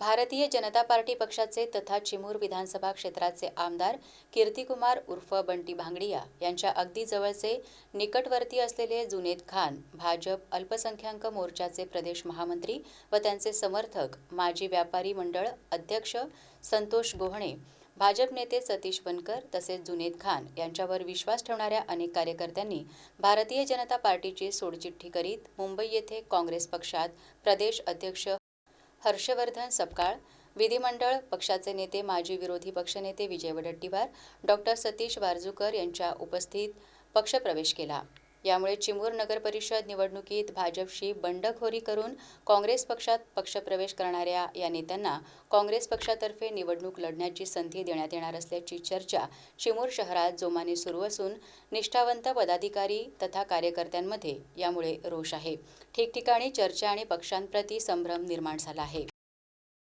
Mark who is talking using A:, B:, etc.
A: Bharatiya Janata party पक्षाचे तथा चिमूर विधानसभा क्षेत्राचे आमदार कीर्तिकुमार उर्फ बंटी भांगडिया यांच्या अगदी जवळचे निकटवर्ती असलेले जुनेद खान भाजप अल्पसंख्याक मोर्चाचे प्रदेश महामंत्री व त्यांचे समर्थक माजी व्यापारी मंडळ अध्यक्ष संतोष गोहणे भाजप नेते सतीश बनकर तसेच जुनेद खान यांच्यावर विश्वास ठेवणाऱ्या अनेक कार्यकर्त्यांनी भारतीय जनता पार्टीची सोडचिठ्ठी करीत मुंबई येथे काँग्रेस पक्षात प्रदेश अध्यक्ष हर्षवर्धन सपकाळ विधिमंडळ पक्षाचे नेते माजी विरोधी पक्षनेते विजय वडट्टीवार डॉक्टर सतीश वारजूकर यांच्या उपस्थित पक्षप्रवेश केला. यामुळे चिमूर नगरपरिषद निवडणुकीत भाजपशी बंडखोरी करून काँग्रेस पक्षात पक्षप्रवेश करणाऱ्या या नेत्यांना काँग्रेस पक्षातर्फे निवडणूक लढण्याची संधी देण्यात येणार असल्याची चर्चा चिमूर शहरात जोमाने सुरू असून निष्ठावंत पदाधिकारी तथा कार्यकर्त्यांमध्ये यामुळे रोष आहे. ठिकठिकाणी चर्चा आणि पक्षांप्रती संभ्रम निर्माण झाला आहे.